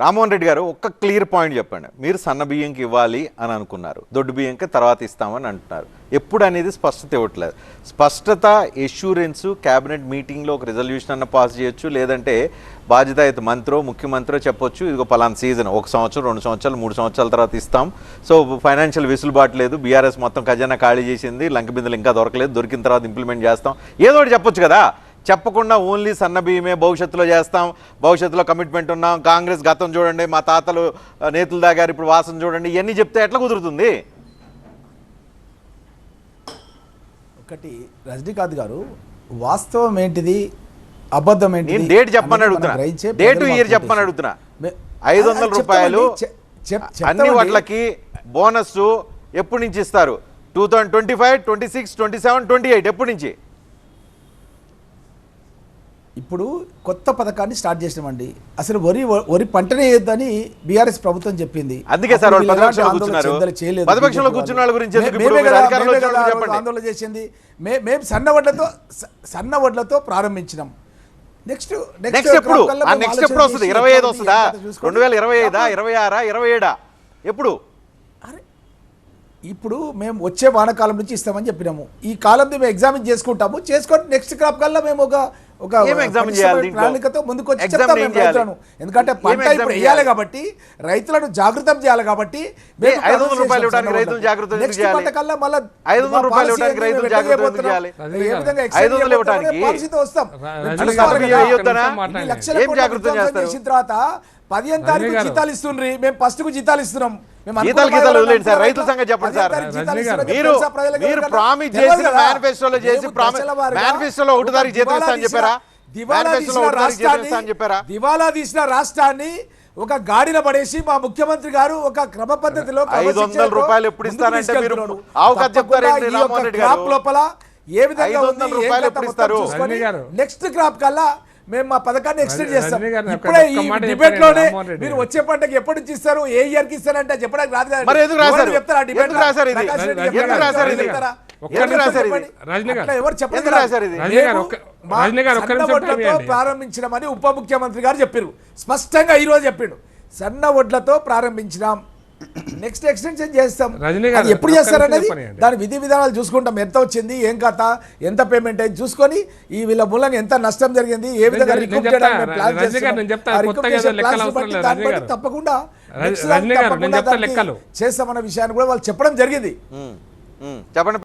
రామ్మోహన్ రెడ్డి గారు ఒక్క clear point చెప్పండి. మీరు సన్న బియ్యంకి ఇవ్వాలి అని అనుకున్నారు. దొడ్డు బియ్యంకి తర్వాత ఇస్తామని అంటున్నారు. ఎప్పుడు అనేది స్పష్టత ఇవ్వట్లేదు. స్పష్టత ఎష్యూరెన్స్ క్యాబినెట్ మీటింగ్లో ఒక రిజల్యూషన్ అన్న పాస్ చేయొచ్చు లేదంటే బాధ్యతాయుత మంత్రో ముఖ్యమంత్రో చెప్పొచ్చు. ఇదిగో పలానా సీజన్ ఒక సంవత్సరం రెండు సంవత్సరాలు మూడు సంవత్సరాల తర్వాత ఇస్తాం. సో ఫైనాన్షియల్ వెసులుబాటు లేదు. బీఆర్ఎస్ మొత్తం ఖజానా ఖాళీ చేసింది. లంక బిందులు ఇంకా దొరకలేదు. దొరికిన తర్వాత ఇంప్లిమెంట్ చేస్తాం. ఏదో ఒకటి చెప్పొచ్చు కదా. చెప్పకుండా ఓన్లీ సన్న బియ్యమే భవిష్యత్తులో చేస్తాం భవిష్యత్తులో కమిట్మెంట్ ఉన్నాం కాంగ్రెస్ గతం చూడండి మా తాతలు నేతలు దాగారు ఇప్పుడు వాసన చూడండి ఇవన్నీ చెప్తే ఎట్లా కుదురుతుంది ఒకటి రజనీకాంత్ గారు వాస్తవం ఏంటిది అబద్ధం నేను డేట్ చెప్పమని అడుగుతున్నా. డేట్ ఇయర్ చెప్పమని. అడుగుతున్నా. ఐదు వందల రూపాయలు అన్ని. వాటికి బోనస్ ఎప్పటి నుంచి ఇస్తారు two thousand twenty five twenty six twenty seven twenty eight ఎప్పటి నుంచి ఇప్పుడు కొత్త పథకాన్ని స్టార్ట్ చేసినామండి. అసలు వరి వరి పంటనే వేయొద్దని బీఆర్ఎస్ ప్రభుత్వం చెప్పింది. అందుకే సార్ ఆందోళన చేసింది. మేము సన్న వడ్లతో సన్న వడ్లతో ప్రారంభించినాం. నెక్స్ట్ నెక్స్ట్ ఎప్పుడు? నెక్స్ట్ ఎప్పుడు వస్తుంది? ఇరవై ఐదు వస్తుందా? రెండు వేల ఇరవై ఐదా? ఇరవై ఆరా? ఇరవై ఏడా? ఎప్పుడు? ఇప్పుడు మేము వచ్చే వానాకాలం నుంచి ఇస్తామని చెప్పినాము. ఈ కాలంలో మేము ఎగ్జామిన్ చేసుకుంటాము. చేసుకొని నెక్స్ట్ క్రాప్ కల్లా మేము ఒక ఒక? ప్రణాళికతో ముందుకు వచ్చి Examine చెప్తాం ఏం మేము చేయాలి? రైతులను ఎందుకంటే పంట ఇప్పుడు? వేయాలి కాబట్టి రైతులను జాగృతం చేయాలి కాబట్టి ఐదు వందల రూపాయలు ఇవ్వడానికి రైతులు. జాగృతం చేయాలి? కల్లా మళ్ళా ఐదు వందల రూపాయలు ఇవ్వడానికి రైతులు జాగృతం? చేయాలి? ఏ విధంగా ఐదు వందలు ఇవ్వడానికి? వస్తాం లక్షల? చేసిన తర్వాత పదిహేను తారీఖు. జీతాలు ఇస్తుండ్రి మేము ఫస్ట్కు జీతాలు ఇస్తున్నాం మేము జీతాలు అనుకున్న గీతాలు వాళ్ళు వదిలేండి సార్, అనుకున్న రైతుల సంగతి చెప్పండి సార్. మీరు మీరు? ప్రామిస్ చేసిన కదా? మేనిఫెస్టోలో చేసి మేము ప్రామి- దశల వారీగా మేనిఫెస్టోలో ఒకటి తారీఖు జీతం దివాలా ఇస్తా అని తీసిన- చెప్పారా? దివాలా రాష్ట్రాన్ని చెప్పారా? దివాలా తీసిన రాష్ట్రాన్ని ఒక గాడిన పడేసి మా ముఖ్యమంత్రి గారు ఒక క్రమ పద్ధతిలో ఐదు వందల రూపాయలు ఎప్పుడు ఇస్తారంటే మీరు? లోపల ఏ విధంగా. నెక్స్ట్ క్రాప్ కల్లా మేము మా పథకాన్ని ఎక్స్టెండ్ చేస్తాం ఇప్పుడే ఈ డిబేట్లోనే మీరు. వచ్చే పంటకి ఎప్పటి నుంచి ఇస్తారు ఏ ఇయర్కి ఇస్తారంటే చెప్పడానికి రాదు చెప్తారా debate ఎందుకు లో? రాశారు ఇది? ప్రకాష్ రెడ్డి ఎందుకు చెప్తారా? రాశారు ఇది? చెప్తారా? ఒక్క ఎవరు నిమిషం రాశారు చెప్పండి. ఇది? రజనీ గారు. అట్లా ఎవరు చెప్పండి ఎందుకు రాశారు ఇది? రజనీ గారు, ఒక్క- రజనీ గారు, ఒక్క నిమిషం టైం ఇవ్వండి. ప్రారంభించడమని ఉప ముఖ్యమంత్రి గారు చెప్పారు స్పష్టంగా ఈ రోజు చెప్పిండు సన్న వడ్లతో ప్రారంభించినాం నెక్స్ట్ ఎక్స్టెన్షన్ చేస్తాం. రజనీ గారు, అది ఎప్పుడు చేస్తారనేది. దాని విధి విధానాలు చూసుకుంటాం. ఎంత వచ్చింది ఏం కథ ఎంత పేమెంట్ అయింది చూసుకొని ఈ వీళ్ళ మూలంగా ఎంత నష్టం జరిగింది ఏ విధంగా. తప్పకుండా. చేస్తామన్న విషయాన్ని కూడా వాళ్ళు చెప్పడం జరిగింది. చెప్పండి.